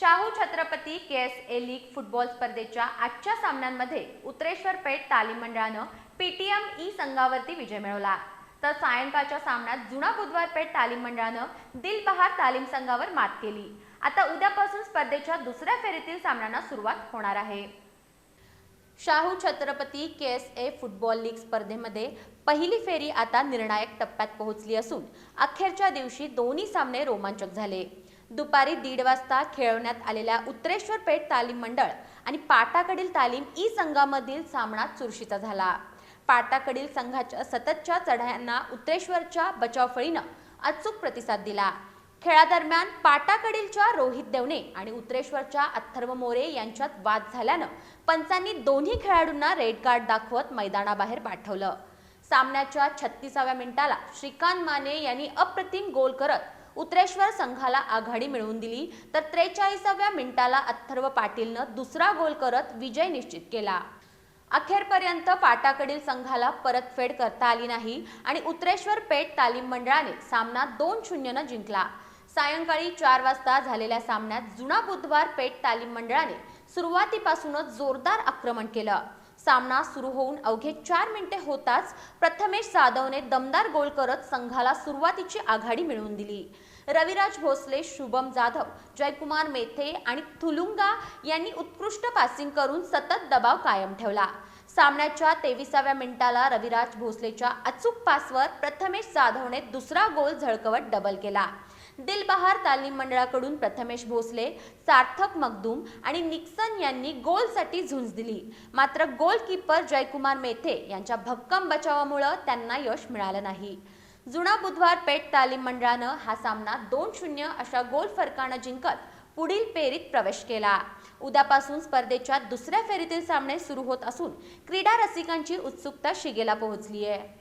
Shahu Chhatrapati K S A league football स्पर्धेच्या आजच्या सामन्यांमध्ये उत्तरेश्वर पेठ तालीम मंडळानं पीटीएम ई संघावरती विजय मिळवला. तर सायंकाळच्या सामन्यात जुना बुधवार पेठ तालीम मंडळानं दिलबहार तालीम संघावर मात केली. आता उद्यापासून स्पर्धेच्या दुसऱ्या फेरीतील सामन्यांना सुरुवात होणार आहे. Shahu Chhatrapati K S A football league स्पर्धेमध्ये पहिली फेरी आता निर्णायक टप्प्यात पोहोचली असून अखेरच्या दिवशी दोन्ही सामने रोमांचक झाले. दुपारी दीड वाजता खेळवण्यात आलेल्या उत्तरेश्वर पेठ तालीम मंडळ आणि पाटाकडील तालीम ई संघामधील सामना चुरशीचा झाला. पाटाकडील संघाच्या सततच्या चढायांना उत्तरेश्वरच्या बचावफळीनं अचूक प्रतिसाद दिला. खेळादरम्यान पाटाकडीलच्या रोहित देवने आणि उत्तरेश्वरच्या अथर्व मोरे यांच्यात वाद झाल्यानं पंचांनी दोन्ही खेळाडूंना रेड कार्ड दाखवत मैदानाबाहेर पाठवलं. सामन्याच्या छत्तीसाव्या मिनिटाला श्रीकांत माने यांनी अप्रतिम गोल करत उत्तरेश्वर संघाला आघाडी मिळवून दिली. तर त्रेचाळीसाव्या मिनिटाला अथर्व पाटीलनं दुसरा गोल करत विजय निश्चित केला. अखेरपर्यंत पाटाकडील संघाला परतफेड करता आली नाही आणि उत्तरेश्वर पेठ तालीम मंडळाने सामना दोन शून्यनं जिंकला. सायंकाळी चार वाजता झालेल्या सामन्यात जुना बुधवार पेठ तालीम मंडळाने सुरुवातीपासूनच जोरदार आक्रमण केलं. सामना सुरू होऊन अवघे चार मिनिटे होताच प्रथमेश जाधवने दमदार गोल करत संघाला सुरुवातीची आघाडी मिळवून दिली. रविराज भोसले शुभम जाधव जयकुमार मेथे आणि थुलुंगा यांनी उत्कृष्ट पासिंग करून सतत दबाव कायम ठेवला. सामन्याच्या तेविसाव्या मिनिटाला रविराज भोसलेच्या अचूक पासवर प्रथमेश जाधवने दुसरा गोल झळकवत डबल केला. दिलबहार तालीम मंडळाकडून प्रथमेश भोसले सार्थक मगदूम आणि निक्सन यांनी गोलसाठी झुंज दिली. मात्र गोलकीपर जयकुमार मेथे यांच्या भक्कम बचावामुळं त्यांना यश मिळालं नाही. जुना बुधवार पेठ तालीम मंडळानं हा सामना दोन शून्य अशा गोल फरकानं जिंकत पुढील फेरीत प्रवेश केला. उद्यापासून स्पर्धेच्या दुसऱ्या फेरीतील सामने सुरू होत असून क्रीडा रसिकांची उत्सुकता शिगेला पोहोचली आहे